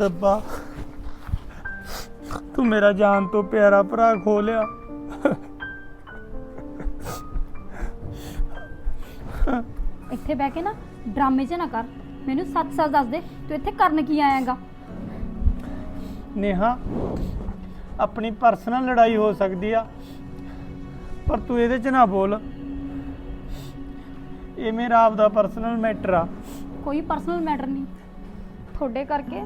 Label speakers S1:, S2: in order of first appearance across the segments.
S1: ਰੱਬਾ ਤੂੰ ਮੇਰਾ ਜਾਨ ਤੋਂ ਪਿਆਰਾ ਭਰਾ ਖੋ ਲਿਆ
S2: ਇੱਥੇ ਬਹਿ ਕੇ ਨਾ ਡਰਾਮੇ 'ਚ ਨਾ ਕਰ। ਮੈਨੂੰ ਸੱਚ ਸੱਚ ਦੱਸ ਦੇ ਤੂੰ ਇੱਥੇ ਕਰਨ ਕੀ ਆਇਆਗਾ?
S1: ਨੇਹਾ ਆਪਣੀ ਪਰਸਨਲ ਲੜਾਈ ਹੋ ਸਕਦੀ ਆ ਪਰ ਤੂੰ ਇਹਦੇ 'ਚ ਨਾ ਬੋਲ। ਇਹ ਮੇਰਾ ਆਪਦਾ ਪਰਸਨਲ ਮੈਟਰ ਆ।
S2: ਕੋਈ ਪਰਸਨਲ ਮੈਟਰ ਨਹੀਂ। ਤੁਹਾਡੇ ਕਰਕੇ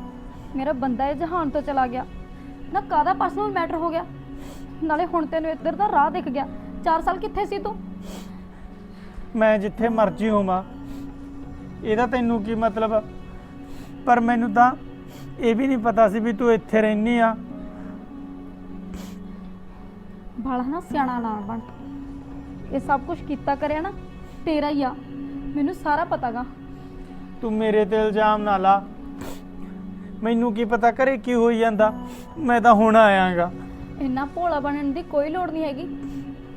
S2: ਮੇਰਾ ਬੰਦਾ ਇਹ ਜਹਾਨ ਤੋਂ ਚਲਾ ਗਿਆ। ਨਾ ਕਾਹਦਾ ਪਰਸਨਲ ਮੈਟਰ ਹੋ ਗਿਆ? ਨਾਲੇ ਹੁਣ ਤੈਨੂੰ ਇੱਧਰ ਦਾ ਰਾਹ ਦਿਖ ਗਿਆ। 4 ਸਾਲ ਕਿੱਥੇ ਸੀ ਤੂੰ?
S1: ਮੈਂ ਜਿੱਥੇ ਮਰਜ਼ੀ ਹੋਵਾਂ। ਇਹਦਾ ਤੈਨੂੰ ਕੀ ਮਤਲਬ? ਪਰ ਮੈਨੂੰ ਤਾਂ ਇਹ ਵੀ ਨਹੀਂ ਪਤਾ ਸੀ ਵੀ ਤੂੰ ਇੱਥੇ ਰਹਿਨੀ ਆ।
S2: ਬਾਲਾ ਨਾ ਸਿਆਣਾ ਨਾ ਬਣ। ਇਹ ਸਭ ਕੁਝ ਕੀਤਾ ਕਰਿਆ ਨਾ ਤੇਰਾ ਹੀ ਆ। ਮੈਨੂੰ ਸਾਰਾ ਪਤਾਗਾ।
S1: ਤੂੰ ਮੇਰੇ ਤੇ ਇਲਜ਼ਾਮ ਨਾ ਲਾ। ਮੈਨੂੰ ਕੀ ਪਤਾ ਕਰੇ ਕੀ ਹੋਈ ਜਾਂਦਾ ਮੈਂ ਤਾਂ ਹੁਣ ਆਇਆਗਾ।
S2: ਇੰਨਾ ਭੋਲਾ ਬਣਨ ਦੀ ਕੋਈ ਲੋੜ ਨਹੀਂ ਹੈਗੀ।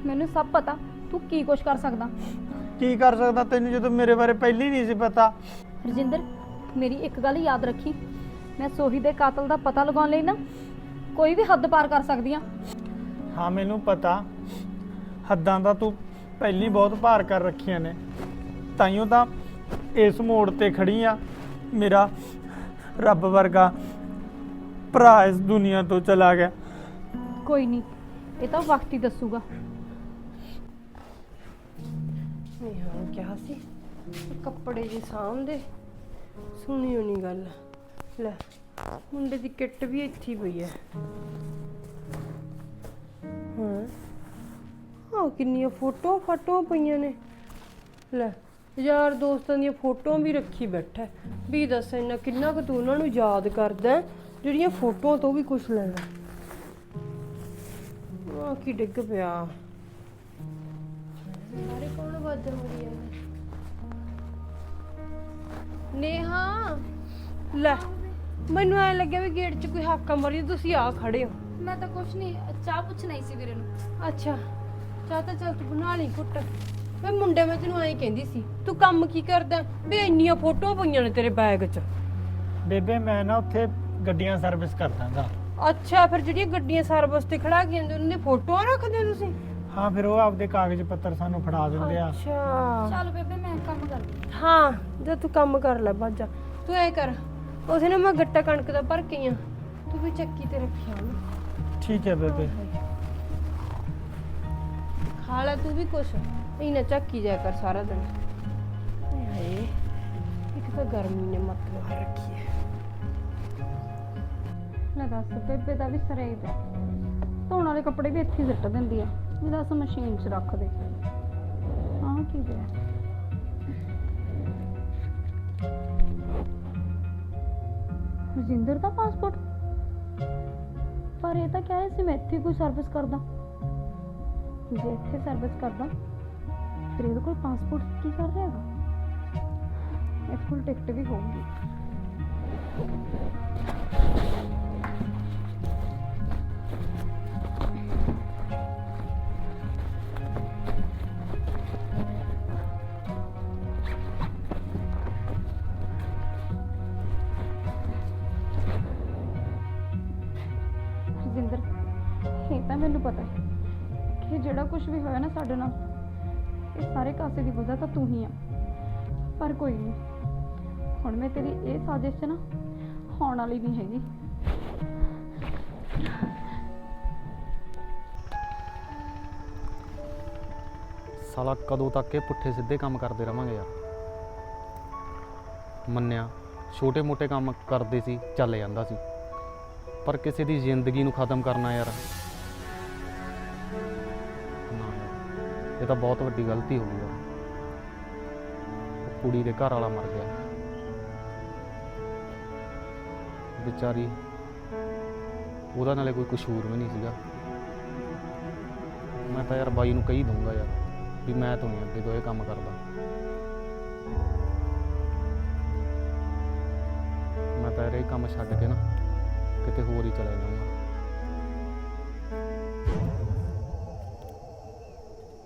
S2: ਮੈਨੂੰ ਸਭ ਪਤਾ ਤੂੰ ਕੀ ਕੁਛ ਕਰ ਸਕਦਾ।
S1: ਕੀ ਕਰ ਸਕਦਾ ਤੈਨੂੰ ਜਦੋਂ ਮੇਰੇ ਬਾਰੇ ਪਹਿਲੀ ਨਹੀਂ ਸੀ ਪਤਾ?
S2: ਰਜਿੰਦਰ ਮੇਰੀ ਇੱਕ ਗੱਲ ਯਾਦ ਰੱਖੀ। ਮੈਂ ਸੋਹੀ ਦੇ ਕਾਤਲ ਦਾ ਪਤਾ ਲਗਾਉਣ ਲਈ ਨਾ ਕੋਈ ਵੀ ਹੱਦ ਪਾਰ ਕਰ ਸਕਦੀ ਆ।
S1: ਹਾਂ ਮੈਨੂੰ ਪਤਾ। ਹੱਦਾਂ ਦਾ ਤੂੰ ਪਹਿਲੀ ਬਹੁਤ ਪਾਰ ਕਰ ਰੱਖੀਆਂ ਨੇ। ਤਾਈਓ ਤਾਂ ਇਸ ਮੋੜ ਤੇ ਖੜੀ ਆ। ਮੇਰਾ ਰੱਬ ਵਰਗਾ ਭਰਾ ਇਸ ਦੁਨੀਆ ਤੋਂ ਚਲਾ ਗਿਆ।
S2: ਕੋਈ ਨਹੀਂ ਇਹ ਤਾਂ ਵਕਤ ਹੀ ਦੱਸੂਗਾ।
S3: ਨਹੀਂ ਹਾਂ ਕਿਹਾ ਸੀ ਕੱਪੜੇ ਜੀ ਸਾਂਭਦੇ ਸੁਣੀ ਹੋਣੀ ਗੱਲ। ਲੈ ਮੁੰਡੇ ਦੀ ਕਿੱਟ ਵੀ ਇੱਥੇ ਹੀ ਪਈ ਹੈ ਹਾਂ? ਆ ਕਿੰਨੀਆਂ ਫੋਟੋ ਫਾਟੋਆਂ ਪਈਆਂ ਨੇ। ਲੈ ਯਾਰ ਦੋਸਤਾਂ ਦੀਆਂ ਫੋਟੋਆਂ ਵੀ ਰੱਖੀ ਬੈਠਾ ਹੈ। ਵੀ ਦੱਸ ਇੰਨਾ ਕਿੰਨਾ ਕੁ ਤੂੰ ਉਹਨਾਂ ਨੂੰ ਯਾਦ ਕਰਦਾ ਹੈ, ਜਿਹੜੀਆਂ ਫੋਟੋਆਂ ਤੋਂ ਵੀ ਕੁਝ ਲੈਣਾ ਆ ਕੀ ਡਿੱਗ ਪਿਆ। ਸਾਰੇ ਕੌਣ ਵਾਜਾ ਮਾਰੀ ਜਾਂਦਾ ਨੇਹਾ। ਲੈ ਮੈਨੂੰ ਐ ਲੱਗਿਆ ਵੀ ਗੇਟ 'ਚ ਕੋਈ ਹਾਕਾ ਮਾਰੀ ਤੁਸੀਂ ਆ ਖੜੇ ਹੋ।
S2: ਮੈਂ ਤਾਂ ਕੁਛ ਨਹੀਂ ਚਾਹ ਪੁੱਛਣਾ ਹੀ ਸੀ ਵੀਰੇ ਨੂੰ।
S3: ਅੱਛਾ ਚਾਹ ਤਾਂ ਚੱਲ ਤੂੰ ਬਣਾ ਲਈ ਘੁੱਟ। ਵੇ ਮੁੰਡੇ ਮੈਂ ਤੈਨੂੰ ਐਂ ਕਹਿੰਦੀ ਸੀ ਤੂੰ ਕੰਮ ਕੀ ਕਰਦਾ? ਵੇ ਇੰਨੀਆਂ ਫੋਟੋਆਂ ਪਈਆਂ ਨੇ ਤੇਰੇ ਬੈਗ 'ਚ।
S1: ਬੇਬੇ ਮੈਂ ਨਾ ਉੱਥੇ ਗੱਡੀਆਂ ਸਰਵਿਸ ਕਰ ਦਾਂਗਾ।
S3: ਅੱਛਾ ਫਿਰ ਜਿਹੜੀਆਂ ਗੱਡੀਆਂ ਸਰਵਿਸ ਤੇ ਖੜਾ ਕੇ ਜਾਂਦੇ ਉਹਨਾਂ ਫੋਟੋਆਂ ਰੱਖਦੇ ਹੋ ਤੁਸੀਂ?
S1: ਹਾਂ ਫਿਰ ਉਹ ਆਪਦੇ ਕਾਗਜ਼ ਪੱਤਰ ਸਾਨੂੰ ਫੜਾ ਦਿੰਦੇ ਆ।
S3: ਅੱਛਾ।
S2: ਚੱਲ ਬੇਬੇ ਮੈਂ ਕੰਮ ਕਰਦੀ
S3: ਹਾਂ। ਜੇ ਤੂੰ ਕੰਮ ਕਰ ਲੈ ਬਾਜਾ ਤੂੰ ਐ ਕਰ ਉਥੇ ਨਾ ਮੈਂ ਗੱਟਾ ਕਣਕ ਦਾ ਭਰ ਕੇ ਆ। ਤੂੰ ਵੀ ਚੱਕੀ ਤੇ ਰੱਖਿਆ ਉਹਨੂੰ।
S1: ਠੀਕ ਹੈ ਬੇਬੇ।
S3: ਖਾ ਲੈ ਤੂੰ ਵੀ ਕੁਛ। ਨਹੀਂ ਨਾ ਚੱਕੀ ਜਾ ਕਰ ਸਾਰਾ ਦਿਨ। ਹਾਏ ਹਾਏ, ਇੱਕ ਤਾਂ ਗਰਮੀ ਨੇ ਮੱਤ ਮਾਰ ਰੱਖੀ ਹੈ।
S2: ਲੈ ਦੱਸ, ਬੇਬੇ ਦਾ ਵੀ ਸਰੇ ਪਿਆ ਧੋਣ ਵਾਲੇ ਕੱਪੜੇ ਵੀ ਇੱਥੇ ਹੀ ਸਿੱਟ ਦਿੰਦੀ ਆ। ਵੀ ਦੱਸ ਮਸ਼ੀਨ 'ਚ ਰੱਖ ਦੇ। ਆਹ ਕੀ ਪਿਆ ਰਜਿੰਦਰ ਦਾ ਪਾਸਪੋਰਟ ਪਰ ਇਹ ਤਾਂ ਕਹਿ ਰਹੇ ਸੀ ਮੈਂ ਇੱਥੇ ਕੋਈ ਸਰਵਿਸ ਕਰਦਾ। ਜੇ ਇੱਥੇ ਸਰਵਿਸ ਕਰਦਾ ਫਿਰ ਇਹਦੇ ਕੋਲ ਪਾਸਪੋਰਟ ਕੀ ਕਰ ਰਿਹਾ ਹੈਗਾ? ਇਹਦੇ ਕੋਲ ਟਿਕਟ ਵੀ ਹੋਊਗੀ। ਰਜਿੰਦਰ ਇਹ ਤਾਂ ਮੈਨੂੰ ਪਤਾ ਹੈ ਕਿ ਜਿਹੜਾ ਕੁਝ ਵੀ ਹੋਇਆ ਨਾ ਸਾਡੇ ਨਾਲ ਇਹ ਸਾਰੇ ਕਾਸੇ ਦੀ ਵਜ੍ਹਾ ਤਾਂ ਤੂੰ ਹੀ ਆ। ਪਰ ਕੋਈ ਨਹੀਂ ਹੁਣ ਮੈਂ ਤੇਰੀ ਇਹ ਸਾਜ਼ਿਸ਼ ਨਾ ਹੋਣ ਵਾਲੀ ਨਹੀਂ ਹੈਗੀ।
S4: ਸਾਲਾ ਕਦੋਂ ਤੱਕ ਇਹ ਪੁੱਠੇ ਸਿੱਧੇ ਕੰਮ ਕਰਦੇ ਰਵਾਂਗੇ ਯਾਰ। ਮੰਨਿਆ, ਛੋਟੇ ਮੋਟੇ ਕੰਮ ਕਰਦੇ ਸੀ, ਚੱਲ ਜਾਂਦਾ ਸੀ। ਪਰ ਕਿਸੇ ਦੀ ਜ਼ਿੰਦਗੀ ਨੂੰ ਖਤਮ ਕਰਨਾ ਯਾਰ ਇਹ ਤਾਂ ਬਹੁਤ ਵੱਡੀ ਗਲਤੀ ਹੋ ਗਈ ਯਾਰ ਉਹ ਕੁੜੀ ਦੇ ਘਰ ਵਾਲਾ ਮਰ ਗਿਆ। ਵਿਚਾਰੀ, ਉਹਦਾ ਨਾਲੇ ਕੋਈ ਕਸੂਰ ਵੀ ਨਹੀਂ ਸੀਗਾ। ਮੈਂ ਤਾਂ ਯਾਰ ਬਾਈ ਨੂੰ ਕਹੀ ਦੂੰਗਾ ਯਾਰ ਵੀ ਮੈਂ ਤੋਂ ਨਹੀਂ ਅੱਗੇ ਤੋਂ ਇਹ ਕੰਮ ਕਰਦਾ। ਮੈਂ ਤਾਂ ਯਾਰ ਇਹ ਕੰਮ ਛੱਡ ਕੇ ਨਾ ਕਿਤੇ ਹੋਰ ਹੀ ਚਲਾ ਜਾਊਂਗਾ।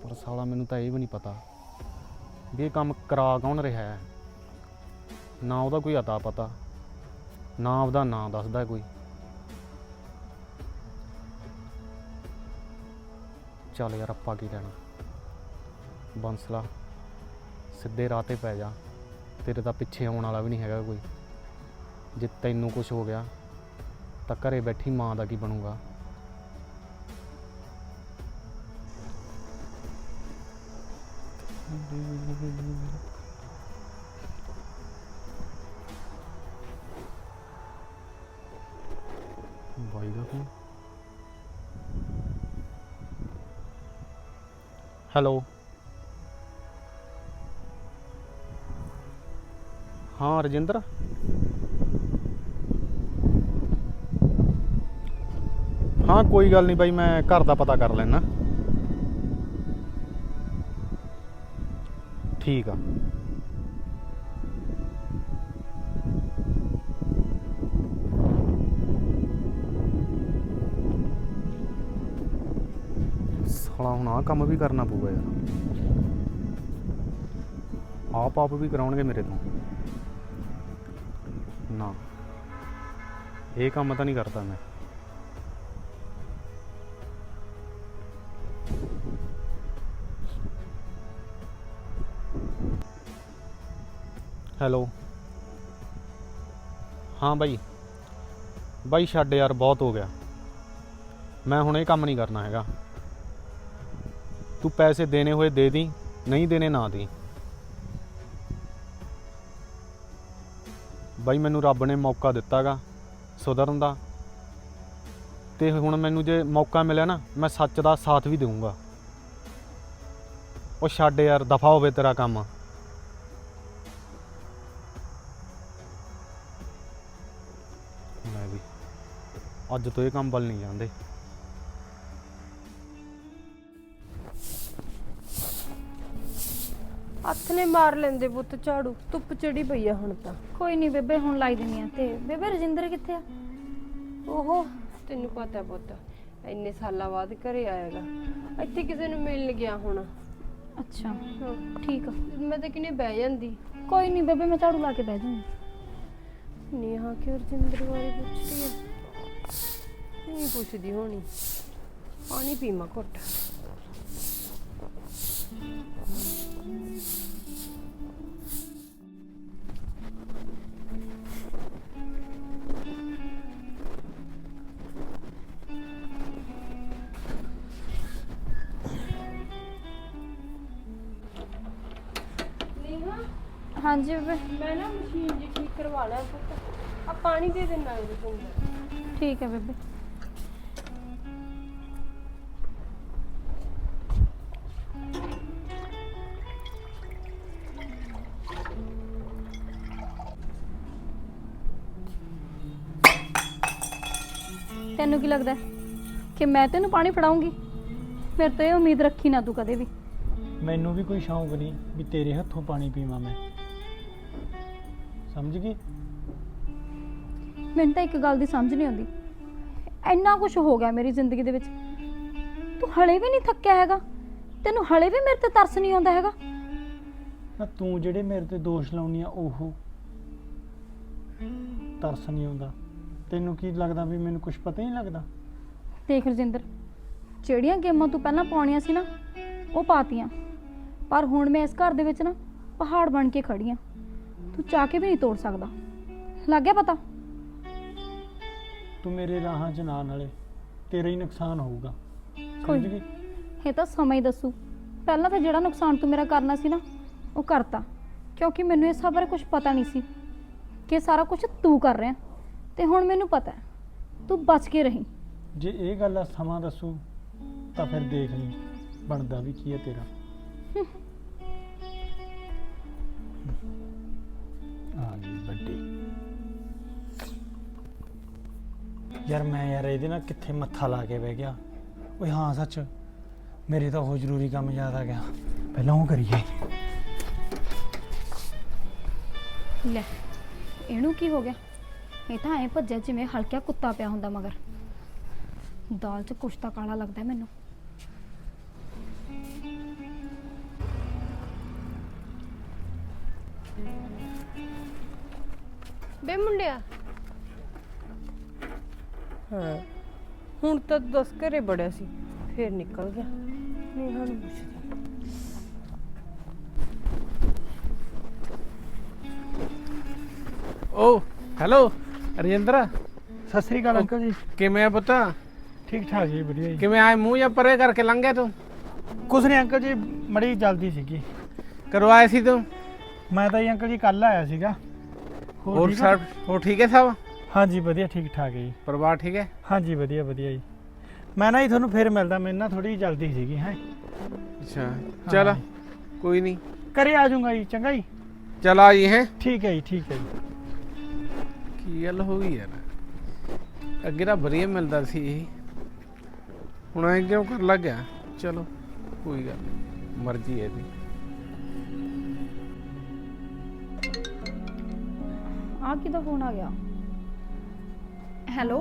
S4: ਪਰ ਸਾਲਾ ਮੈਨੂੰ ਤਾਂ ਇਹ ਵੀ ਨਹੀਂ ਪਤਾ ਵੀ ਇਹ ਕੰਮ ਕਰਾ ਕੌਣ ਰਿਹਾ ਹੈ। ਨਾ ਉਹਦਾ ਕੋਈ ਅਤਾ ਪਤਾ, ਨਾ ਉਹਦਾ ਨਾਂ ਦੱਸਦਾ ਕੋਈ। ਚੱਲ ਯਾਰ, ਆਪਾਂ ਕੀ ਲੈਣਾ? ਬੰਸਲਾ, ਸਿੱਧੇ ਰਾਹ ਤੇ ਪੈ ਜਾ। ਤੇਰੇ ਤਾਂ ਪਿੱਛੇ ਆਉਣ ਵਾਲਾ ਵੀ ਨਹੀਂ ਹੈਗਾ ਕੋਈ। ਜੇ ਤੈਨੂੰ ਕੁਝ ਹੋ ਗਿਆ, ਤਾਂ ਘਰੇ ਬੈਠੀ ਮਾਂ ਦਾ ਕੀ ਬਣੂਗਾ? ਬਾਈ ਦਾ ਫੋਨ। ਹੈਲੋ। ਹਾਂ, ਰਜਿੰਦਰ। ਹਾਂ, ਕੋਈ ਗੱਲ ਨਹੀਂ ਬਾਈ, ਮੈਂ ਘਰ ਦਾ ਪਤਾ ਕਰ ਲੈਣਾ ਠੀਕ ਆ। ਸਾਲਾ ਹੁਣ ਆਹ ਕੰਮ ਵੀ ਕਰਨਾ ਪਊਗਾ ਯਾਰ। ਆਪ ਆਪ ਵੀ ਕਰਾਉਣਗੇ ਮੇਰੇ ਤੋਂ। ਨਾ। ਇਹ ਕੰਮ ਤਾਂ ਨਹੀਂ ਕਰਦਾ ਮੈਂ। ਹੈਲੋ। ਹਾਂ ਬਾਈ। ਬਾਈ ਛੱਡ ਯਾਰ, ਬਹੁਤ ਹੋ ਗਿਆ। ਮੈਂ ਹੁਣ ਇਹ ਕੰਮ ਨਹੀਂ ਕਰਨਾ ਹੈਗਾ। ਤੂੰ ਪੈਸੇ ਦੇਣੇ ਹੋਏ ਦੇ ਦੀ, ਨਹੀਂ ਦੇਣੇ ਨਾ ਦੀ। ਬਾਈ ਮੈਨੂੰ ਰੱਬ ਨੇ ਮੌਕਾ ਦਿੱਤਾਗਾ ਸੁਧਰਨ ਦਾ। ਤੇ ਹੁਣ ਮੈਨੂੰ ਜੇ ਮੌਕਾ ਮਿਲਿਆ ਨਾ, ਮੈਂ ਸੱਚ ਦਾ ਸਾਥ ਵੀ ਦੇਵਾਂਗਾ ਉਹ ਛੱਡ ਯਾਰ, ਦਫਾ ਹੋਵੇ ਤੇਰਾ ਕੰਮ। ਅੱਜ ਤੋਂ ਇਹ ਕੰਮ ਵੱਲ ਨਹੀਂ ਜਾਂਦੇ।
S3: ਹੱਥ ਨੇ ਮਾਰ ਲੈਂਦੇ ਪੁੱਤ ਝਾੜੂ ਧੁੱਪ ਚੜੀ ਪਈ ਆ ਹੁਣ ਤਾਂ।
S2: ਕੋਈ ਨਹੀਂ ਬੇਬੇ ਹੁਣ ਲਾਈ ਦਿੰਨੀ ਆ ਤੇ। ਬੇਬੇ ਰਜਿੰਦਰ ਕਿੱਥੇ ਆ?
S3: ਓਹੋ ਤੈਨੂੰ ਪਤਾ ਪੁੱਤ ਇੰਨੇ ਸਾਲਾਂ ਬਾਅਦ ਘਰੇ ਆਏਗਾ ਇੱਥੇ ਕਿਸੇ ਨੂੰ ਮਿਲਣ ਗਿਆ ਹੋਣਾ।
S2: ਅੱਛਾ।
S3: ਹਾਂ।
S2: ਠੀਕ ਆ।
S3: ਮੈਂ ਤਾਂ ਕਿਨੇ ਬਹਿ ਜਾਂਦੀ।
S2: ਕੋਈ ਨਹੀਂ ਬੇਬੇ ਮੈਂ ਝਾੜੂ ਲਾ ਕੇ ਬਹਿ ਜਾਊਂਗੀ
S3: ਨੇਹਾ ਕਿ ਰਜਿੰਦਰ ਬਾਰੇ ਪੁੱਛ ਰਹੀ ਹੈ ਨਹੀਂ ਪੁੱਛਦੀ ਹੋਣੀ। ਪਾਣੀ ਪੀਮਾ ਘੁੱਟ।
S2: ਹਾਂਜੀ ਬੇਬੇ।
S3: ਮੈਂ ਨਾ ਮਸ਼ੀਨ ਜੀ ਠੀਕ ਕਰਵਾ ਲਿਆ ਪੁੱਤ ਆ ਪਾਣੀ ਦੇ ਦੇਣਾ ਰਜਿੰਦਰ
S2: ਠੀਕ ਹੈ ਬੇਬੇ। ਕਿ ਮੈਂ ਤੈਨੂੰ ਪਾਣੀ ਫੜਾਉਂਗੀ। ਮੇਰੇ ਤੋਂ ਉਮੀਦ ਰੱਖੀ ਨਾ ਤੂੰ ਕਦੇ ਵੀ।
S1: ਮੈਨੂੰ ਵੀ ਕੋਈ ਸ਼ੌਂਕ ਨਹੀਂ ਵੀ ਤੇਰੇ ਹੱਥੋਂ ਪਾਣੀ ਪੀਵਾਂ ਮੈਂ। ਸਮਝ ਗਈ?
S2: ਮੈਨੂੰ ਤਾਂ ਇੱਕ ਗੱਲ ਦੀ ਸਮਝ ਨਹੀਂ ਆਉਂਦੀ। ਇੰਨਾ ਕੁਝ ਹੋ ਗਿਆ ਮੇਰੀ ਜ਼ਿੰਦਗੀ ਦੇ ਵਿੱਚ। ਤੂੰ ਹਲੇ ਵੀ ਨਹੀਂ ਥੱਕਿਆ ਹੈਗਾ। ਤੈਨੂੰ ਹਲੇ ਵੀ ਮੇਰੇ ਤੇ ਤਰਸ ਨਹੀਂ ਆਉਂਦਾ ਹੈਗਾ।
S1: ਨਾ ਤੂੰ ਜਿਹੜੇ ਮੇਰੇ ਤੇ ਦੋਸ਼ ਲਾਉਣੀ ਆ ਉਹ ਤਰਸ ਨਹੀਂ ਆਉਂਦਾ। ਤੈਨੂੰ ਕੀ ਲੱਗਦਾ ਵੀ ਮੈਨੂੰ ਕੁਝ ਪਤਾ ਹੀ ਨਹੀਂ ਲੱਗਦਾ?
S2: ਦੇਖ ਰਜਿੰਦਰ ਜਿਹੜੀਆਂ ਗੇਮਾਂ ਤੂੰ ਪਹਿਲਾਂ ਪਾਉਣੀਆਂ ਸੀ ਨਾ ਉਹ ਪਾਤੀਆਂ। ਪਰ ਹੁਣ ਮੈਂ ਇਸ ਘਰ ਦੇ ਵਿੱਚ ਨਾ ਪਹਾੜ ਬਣ ਕੇ ਖੜੀ ਆ। ਤੂੰ ਚਾਹ ਕੇ ਵੀ ਨਹੀਂ ਤੋੜ ਸਕਦਾ। ਲੱਗ ਗਿਆ ਪਤਾ?
S1: ਤੂੰ ਮੇਰੇ ਰਾਹਾਂ 'ਚ ਨਾ ਨਾਲੇ ਤੇਰਾ ਹੀ ਨੁਕਸਾਨ ਹੋਊਗਾ।
S2: ਕੋਈ
S1: ਸਮਝ ਗਈ?
S2: ਇਹ ਤਾਂ ਸਮਾਂ ਹੀ ਦੱਸੂ। ਪਹਿਲਾਂ ਤਾਂ ਜਿਹੜਾ ਨੁਕਸਾਨ ਤੂੰ ਮੇਰਾ ਕਰਨਾ ਸੀ ਨਾ ਉਹ ਕਰਤਾ। ਕਿਉਂਕਿ ਮੈਨੂੰ ਇਸ ਸਭ ਬਾਰੇ ਕੁਝ ਪਤਾ ਨਹੀਂ ਸੀ ਕਿ ਇਹ ਸਾਰਾ ਕੁਝ ਤੂੰ ਕਰ ਰਿਹਾ। ਤੇ ਹੁਣ ਮੈਨੂੰ ਪਤਾ ਹੈ। ਤੂੰ ਬਚ ਕੇ ਰਹੀਂ।
S1: ਜੇ ਇਹ ਗੱਲ ਆ ਸਮਾਂ ਦੱਸੂ ਤਾਂ ਫਿਰ ਦੇਖ ਲਈ ਬਣਦਾ ਵੀ ਕੀ ਹੈ ਤੇਰਾ। ਆ ਗਈ ਵੱਡੀ। ਯਾਰ ਮੈਂ ਯਾਰ ਇਹਦੇ ਨਾਲ ਕਿੱਥੇ ਮੱਥਾ ਲਾ ਕੇ ਬਹਿ ਗਿਆ? ਓਏ ਹਾਂ ਸੱਚ। ਮੇਰੇ ਤਾਂ ਉਹ ਜ਼ਰੂਰੀ ਕੰਮ ਯਾਦ ਆ ਗਿਆ। ਪਹਿਲਾਂ ਉਹ ਕਰੀਏ।
S2: ਲੈ ਇਹਨੂੰ ਕੀ ਹੋ ਗਿਆ? ਇਹ ਤਾਂ ਐ ਭੱਜਿਆ ਜਿਵੇਂ ਹਲਕਿਆ ਕੁੱਤਾ ਪਿਆ ਹੁੰਦਾ ਮਗਰ। ਦਾਲ 'ਚ ਕੁਛ ਤਾਂ ਕਾਲਾ ਲੱਗਦਾ ਮੈਨੂੰ।
S3: ਬੇ ਮੁੰਡਿਆ। ਹਾਂ। ਹੁਣ ਤਾਂ ਦਸ ਘਰੇ ਬੜਿਆ ਸੀ ਫੇਰ ਨਿਕਲ ਗਿਆ। ਨੇਹਾ ਨੂੰ ਪੁੱਛਦੀ
S5: ਓ ਹੈਲੋ। ਰਜਿੰਦਰ
S1: ਸਤਿ ਸ੍ਰੀ ਅਕਾਲ ਅੰਕਲ ਜੀ।
S5: ਕਿਵੇਂ ਆ ਪੁੱਤ?
S1: ਠੀਕ ਠਾਕ ਜੀ ਵਧੀਆ ਜੀ।
S5: ਕਿਵੇਂ ਆਏ? ਮੂੰਹ ਜਾਂ ਪਰੇ ਕਰਕੇ ਲੰਘ ਤੂੰ?
S1: ਕੁਛ ਨਹੀਂ ਅੰਕਲ ਜੀ ਮੜੀ ਜਲਦੀ ਸੀਗੀ।
S5: ਕਰਵਾਇਆ ਸੀ ਤੂੰ?
S1: ਮੈਂ ਤਾਂ ਜੀ ਅੰਕਲ ਜੀ ਕੱਲ ਆਇਆ ਸੀਗਾ।
S5: ਹੋਰ
S1: ਠੀਕ ਆ?
S5: ਸਭ ਹੋਰ ਠੀਕ ਹੈ ਸਭ?
S1: ਹਾਂਜੀ ਵਧੀਆ ਠੀਕ ਠਾਕ ਹੈ ਜੀ।
S5: ਪਰਿਵਾਰ ਠੀਕ ਹੈ?
S1: ਹਾਂਜੀ ਵਧੀਆ ਵਧੀਆ ਜੀ। ਮੈਂ ਨਾ ਜੀ ਤੁਹਾਨੂੰ ਫੇਰ ਮਿਲਦਾ ਮੈਨੂੰ ਨਾ ਥੋੜੀ ਜਲਦੀ ਸੀਗੀ ਹੈ।
S5: ਅੱਛਾ ਚਲ
S1: ਹਾਂ।
S5: ਕੋਈ ਨਹੀਂ
S1: ਘਰੇ ਆ ਜਾਊਂਗਾ ਜੀ ਚੰਗਾ ਜੀ।
S5: ਚਲ ਆ ਜੀ ਹੈ।
S1: ਠੀਕ ਹੈ ਜੀ ਠੀਕ ਹੈ ਜੀ।
S5: ਕੀ ਗੱਲ ਹੋ ਗਈ ਯਾਰ? ਅੱਗੇ ਤਾਂ ਵਧੀਆ ਮਿਲਦਾ ਸੀ ਇਹ। ਹੁਣ ਐ ਕਿਉਂ ਕਰ ਲੱਗ ਗਿਆ? ਚਲੋ ਕੋਈ ਗੱਲ ਨੀ, ਮਰਜ਼ੀ ਹੈ ਇਹਦੀ।
S2: ਆ ਕਿਹਦਾ ਫੋਨ ਆ ਗਿਆ? ਹੈਲੋ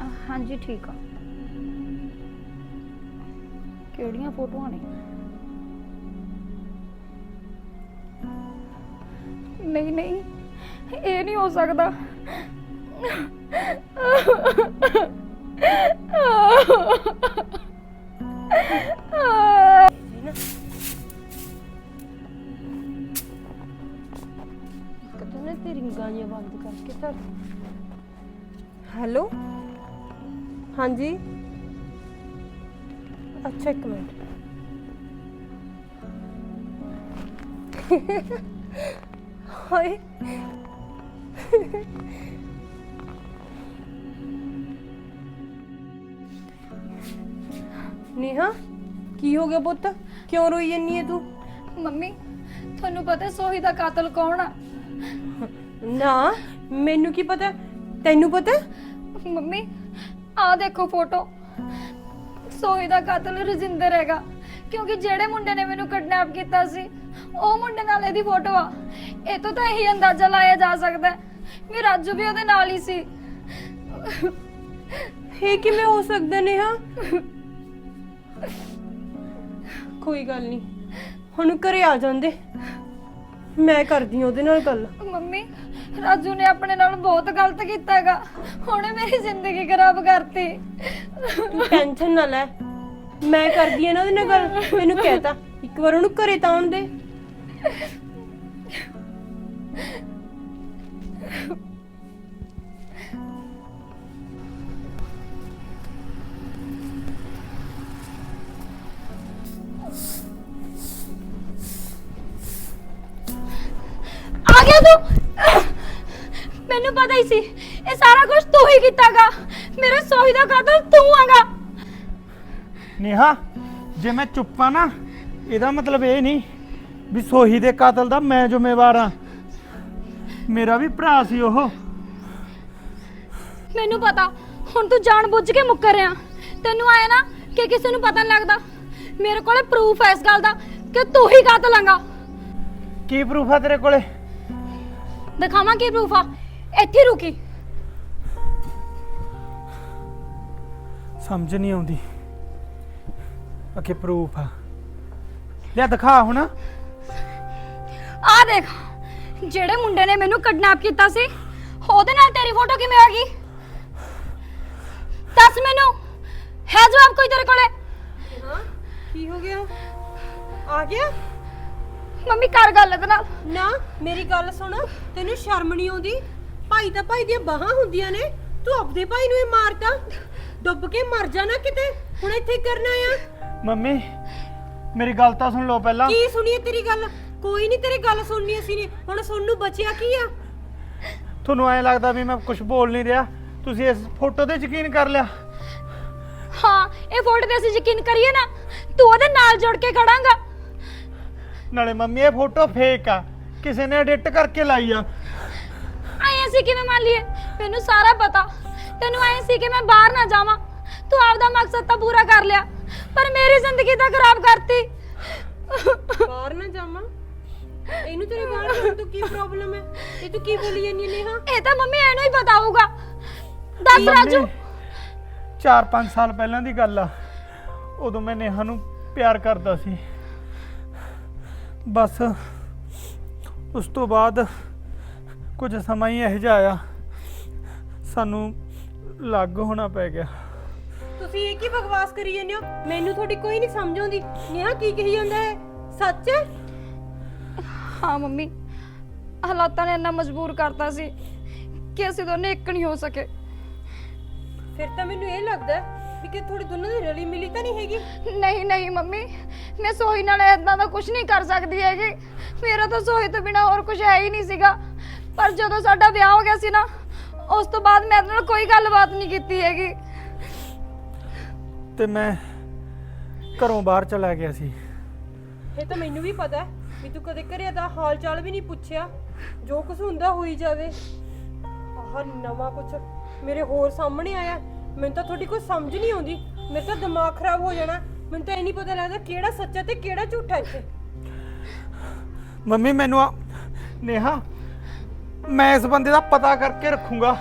S2: ਅ, ਹਾਂਜੀ ਠੀਕ ਆ। ਕਿਹੜੀਆਂ ਫੋਟੋਆਂ ਨੇ? ਨਹੀਂ ਨਹੀਂ ਇਹ ਨਹੀਂ ਹੋ ਸਕਦਾ।
S3: ਕਦੋਂ ਨੇ ਤੇਰੀ ਗਾਣੀਆਂ ਬੰਦ ਕਰਕੇ ਧਰ ਹੈਲੋ? ਹਾਂਜੀ? ਅੱਛਾ ਇੱਕ ਮਿੰਟ। ਹਾਏ। ਹੋ ਗਿਆ ਪੁੱਤ? ਕਿਉਂ ਰੋਈ ਜੰਨੀ ਹੈ ਤੂੰ?
S2: ਮੰਮੀ ਤੁਹਾਨੂੰ ਪਤਾ ਸੋਹੀ ਦਾ ਕਾਤਲ ਕੌਣ ਆ?
S3: ਨਾ ਮੈਨੂੰ ਕੀ ਪਤਾ? ਤੈਨੂੰ ਪਤਾ?
S2: ਮੰਮੀ ਆ ਦੇਖੋ ਫੋਟੋ। ਸੋਹੀ ਦਾ ਕਾਤਲ ਰਜਿੰਦਰ ਹੈਗਾ। ਕਿਉਂਕਿ ਜਿਹੜੇ ਮੁੰਡੇ ਨੇ ਮੈਨੂੰ ਕਿਡਨੈਪ ਕੀਤਾ ਸੀ ਉਹ ਮੁੰਡੇ ਨਾਲ ਇਹਦੀ ਫੋਟੋ ਆ। ਇਹ ਤੋਂ ਤਾਂ ਇਹੀ ਅੰਦਾਜ਼ਾ ਲਾਇਆ ਜਾ ਸਕਦਾ ਹੈ ਵੀ ਰਾਜੂ ਵੀ ਉਹਦੇ ਨਾਲ ਹੀ ਸੀ।
S3: ਇਹ ਕਿਵੇਂ ਹੋ ਸਕਦਾ ਨੇਹਾ? ਕੋਈ ਗੱਲ ਨਹੀਂ। ਹੁਣ ਘਰੇ ਆ ਜਾਂਦੇ। ਮੈਂ ਕਰਦੀ ਉਹਦੇ ਨਾਲ ਗੱਲ।
S2: ਮੰਮੀ ਰਾਜੂ ਨੇ ਆਪਣੇ ਨਾਲ ਬਹੁਤ ਗਲਤ ਕੀਤਾ ਹੈਗਾ। ਉਹਨੇ ਮੇਰੀ ਜ਼ਿੰਦਗੀ ਖਰਾਬ ਕਰਤੀ।
S3: ਤੂੰ ਟੈਨਸ਼ਨ ਨਾ ਲੈ। ਮੈਂ ਕਰਦੀ ਹਾਂ ਨਾ ਉਹਦੇ ਨਾਲ ਗੱਲ। ਮੈਨੂੰ ਕਹਿਤਾ ਇੱਕ ਵਾਰ ਉਹਨੂੰ ਘਰੇ ਤਾਂ ਆਉਣ ਦੇ।
S2: ਆ ਗਿਆ ਤੂੰ? ਮੈਨੂੰ ਪਤਾ ਹੀ ਸੀ ਇਹ ਸਾਰਾ ਕੁਝ ਤੂੰ ਹੀ ਕੀਤਾਗਾ। ਮੇਰੇ ਸੋਹੀ ਦਾ ਕਾਤਲ ਤੂੰ ਆਗਾ।
S1: ਨੇਹਾ ਜੇ ਮੈਂ ਚੁੱਪਾਂ ਨਾ ਇਹਦਾ ਮਤਲਬ ਇਹ ਨਹੀਂ ਵੀ ਸੋਹੀ ਦੇ ਕਾਤਲ ਦਾ ਮੈਂ ਜ਼ਿੰਮੇਵਾਰ ਆ। ਮੇਰਾ ਵੀ ਭਰਾ ਸੀ ਉਹ।
S2: ਮੈਨੂੰ ਪਤਾ ਹੁਣ ਤੂੰ ਜਾਣ ਬੁੱਝ ਕੇ ਮੁੱਕਰ ਰਿਆ ਤੈਨੂੰ ਆਇਆ ਨਾ ਕਿ ਕਿਸੇ ਨੂੰ ਪਤਾ ਨਹੀਂ ਲੱਗਦਾ। ਮੇਰੇ ਕੋਲੇ ਪ੍ਰੂਫ ਹੈ ਇਸ ਗੱਲ ਦਾ ਕਿ ਤੂੰ ਹੀ ਕਾਤਲ ਆਂਗਾ।
S1: ਕੀ ਪ੍ਰੂਫ ਆ ਤੇਰੇ ਕੋਲੇ?
S2: ਦਿਖਾਵਾਂ ਕੀ ਪ੍ਰੂਫ ਆ। ਇੱਥੇ ਰੁਕੀ।
S1: ਸਮਝ ਨਹੀਂ ਆਉਂਦੀ ਅਕੇ ਪ੍ਰੂਫ ਆ। ਲੈ ਦਿਖਾ ਹੁਣ।
S2: ਆ ਦੇਖ ਜਿਹੜੇ ਮੁੰਡੇ ਨੇ ਮੈਨੂੰ ਕਿਡਨੈਪ ਕੀਤਾ ਸੀ ਉਹਦੇ ਨਾਲ ਤੇਰੀ ਫੋਟੋ ਕਿਵੇਂ ਆ ਗਈ? ਦੱਸ ਮੈਨੂੰ ਹੈ ਜਵਾਬ ਕੋਈ ਤੇਰੇ ਕੋਲੇ?
S3: ਕੀ ਹੋ ਗਿਆ? ਆ ਗਿਆ?
S2: ਮੰਮੀ ਕਰ ਗੱਲ ਇਹਦੇ ਨਾਲ।
S3: ਨਾ ਮੇਰੀ ਗੱਲ ਸੁਣ ਤੈਨੂੰ ਸ਼ਰਮ ਨਹੀਂ ਆਉਂਦੀ? ਭਾਈ ਤਾਂ ਭਾਈ ਦੀਆਂ ਬਾਹਾਂ ਹੁੰਦੀਆਂ ਨੇ ਤੂੰ ਆਪਦੇ ਭਾਈ ਨੂੰ ਇਹ ਮਾਰਦਾ ਡੁੱਬ ਕੇ ਮਰ ਜਾਣਾ ਕਿਤੇ ਹੁਣ ਇੱਥੇ ਕੀ ਕਰਨਾ ਆ
S1: ਮੰਮੀ ਮੇਰੀ ਗੱਲ ਤਾਂ ਸੁਣ ਲਓ ਪਹਿਲਾਂ।
S3: ਕੀ ਸੁਣੀਏ ਤੇਰੀ ਗੱਲ? ਕੋਈ ਨਹੀਂ ਤੇਰੀ ਗੱਲ ਸੁਣਨੀ ਅਸੀਂ ਨੇ। ਹੁਣ ਸੁਣਨ ਨੂੰ ਬਚਿਆ ਕੀ ਆ?
S1: ਤੁਹਾਨੂੰ ਐਂ ਲੱਗਦਾ ਵੀ ਮੈਂ ਕੁਝ ਬੋਲ ਨਹੀਂ ਰਿਹਾ। ਤੁਸੀਂ ਇਸ ਫੋਟੋ ਤੇ ਯਕੀਨ ਕਰ ਲਿਆ।
S2: ਹਾਂ ਇਹ ਫੋਟੋ ਤੇ ਅਸੀਂ ਯਕੀਨ ਕਰੀਏ ਨਾ ਤੂੰ ਉਹਦੇ ਨਾਲ ਜੁੜ ਕੇ ਖੜਾਂਗਾ।
S1: ਨਾਲੇ ਮੰਮੀ ਇਹ ਫੋਟੋ ਫੇਕ ਆ। ਕਿਸੇ ਨੇ ਐਡਿਟ ਕਰਕੇ ਲਾਈ ਆ।
S2: ਆਏ ਅਸੀਂ ਕਿਵੇਂ ਮੰਨ ਲਈਏ? ਮੈਨੂੰ ਸਾਰਾ ਪਤਾ। ਤੈਨੂੰ ਐ ਸੀ ਕਿ ਮੈਂ ਬਾਹਰ ਨਾ ਜਾਵਾਂ। ਤੂੰ ਆਪਦਾ ਮਕਸਦ ਤਾਂ ਪੂਰਾ ਕਰ ਲਿਆ। ਪਰ ਮੇਰੀ ਜ਼ਿੰਦਗੀ ਤਾਂ ਖਰਾਬ ਕਰਤੀ।
S3: ਬਾਹਰ ਨਾ ਜਾਵਾਂ। ਇਹਨੂੰ ਤੇਰੇ ਬਾਹਰ ਜਾਣ ਤੋਂ ਕੀ ਪ੍ਰੋਬਲਮ ਹੈ? ਇਹ ਤੂੰ ਕੀ ਬੋਲੀ ਜਾਂਦੀ ਹੈ ਨੇਹਾ?
S2: ਇਹ ਤਾਂ ਮੰਮੀ ਐਨੂੰ ਹੀ ਪਤਾ ਹੋਊਗਾ। ਦੱਸ ਰਾਜੂ।
S1: 4-5 ਸਾਲ ਪਹਿਲਾਂ ਦੀ ਗੱਲ ਆ। ਉਦੋਂ ਮੈਂ ਨੇਹਾ ਨੂੰ ਪਿਆਰ ਕਰਦਾ ਸੀ। ਬਸ ਉਸ ਤੋਂ ਬਾਅਦ ਕੁਝ ਸਮਾਂ ਹੀ ਇਹੋ ਜਿਹਾ ਆਇਆ। ਸਾਨੂੰ ਲੱਗ ਹੋਣਾ ਪੈ ਗਿਆ।
S3: ਤੁਸੀਂ ਇਹ ਕੀ ਬਕਵਾਸ ਕਰੀ ਜਾਂਦੇ ਹੋ? ਮੈਨੂੰ ਤੁਹਾਡੀ ਕੋਈ ਨਹੀਂ ਸਮਝ ਆਉਂਦੀ। ਨੇਹਾ ਕੀ ਕਹੀ ਜਾਂਦਾ ਹੈ? ਸੱਚ ਹੈ?
S2: ਹਾਂ ਮੰਮੀ। ਹਾਲਾਤਾਂ ਨੇ ਇੰਨਾ ਮਜਬੂਰ ਕਰਤਾ ਸੀ ਕਿ ਅਸੀਂ ਦੋਨੇ ਇੱਕ ਨਹੀਂ ਹੋ ਸਕੇ।
S3: ਫਿਰ ਤਾਂ ਮੈਨੂੰ ਇਹ ਲੱਗਦਾ ਹੈ ਵੀ ਕਿ ਤੁਹਾਡੀ ਦੋਨਾਂ ਦੀ ਰਲੀ ਮਿਲੀ ਤਾਂ ਨਹੀਂ ਹੈਗੀ?
S2: ਨਹੀਂ ਨਹੀਂ ਮੰਮੀ ਮੈਂ ਸੋਹੀ ਨਾਲ ਇਦਾਂ ਦਾ ਕੁਝ ਨਹੀਂ ਕਰ ਸਕਦੀ ਹੈਗੀ। ਮੇਰਾ ਤਾਂ ਸੋਹੀ ਤੋਂ ਬਿਨਾ ਹੋਰ ਕੁਝ ਹੈ ਹੀ ਨਹੀਂ ਸੀਗਾ। ਪਰ ਜਦੋਂ ਸਾਡਾ ਵਿਆਹ ਹੋ ਗਿਆ ਸੀ ਨਾ ਉਸ ਤੋਂ ਬਾਅਦ ਮੈਂ ਇਹਦੇ ਨਾਲ ਕੋਈ ਗੱਲਬਾਤ ਨਹੀਂ ਕੀਤੀ ਹੈਗੀ।
S1: ਤੇ ਮੈਂ ਘਰੋਂ ਬਾਹਰ ਚਲਾ ਗਿਆ ਸੀ।
S3: ਇਹ ਤਾਂ ਮੈਨੂੰ ਵੀ ਪਤਾ ਹੈ ਵੀ ਤੂੰ ਕਦੇ ਘਰੇ ਦਾ ਹਾਲ ਚਾਲ ਵੀ ਨਹੀਂ ਪੁੱਛਿਆ। ਜੋ ਕੁਝ ਹੁੰਦਾ ਹੋਈ ਜਾਵੇ। ਆਹ ਨਵਾਂ ਕੁਝ ਮੇਰੇ ਹੋਰ ਸਾਹਮਣੇ ਆਇਆ। ਮੈਨੂੰ ਤਾਂ ਤੁਹਾਡੀ ਕੋਈ ਸਮਝ ਨਹੀਂ ਆਉਂਦੀ। ਮੇਰਾ ਤਾਂ ਦਿਮਾਗ ਖਰਾਬ ਹੋ ਜਾਣਾ। ਮੈਨੂੰ ਤਾਂ ਇਹ ਨਹੀਂ ਪਤਾ ਲੱਗਦਾ ਕਿਹੜਾ ਸੱਚਾ ਤੇ ਕਿਹੜਾ ਝੂਠਾ ਇੱਥੇ।
S1: ਮੰਮੀ, ਮੈਨੂੰ ਆ ਨੇਹਾ, ਮੈਂ ਇਸ ਬੰਦੇ ਦਾ ਪਤਾ ਕਰਕੇ ਰੱਖੂੰਗਾ।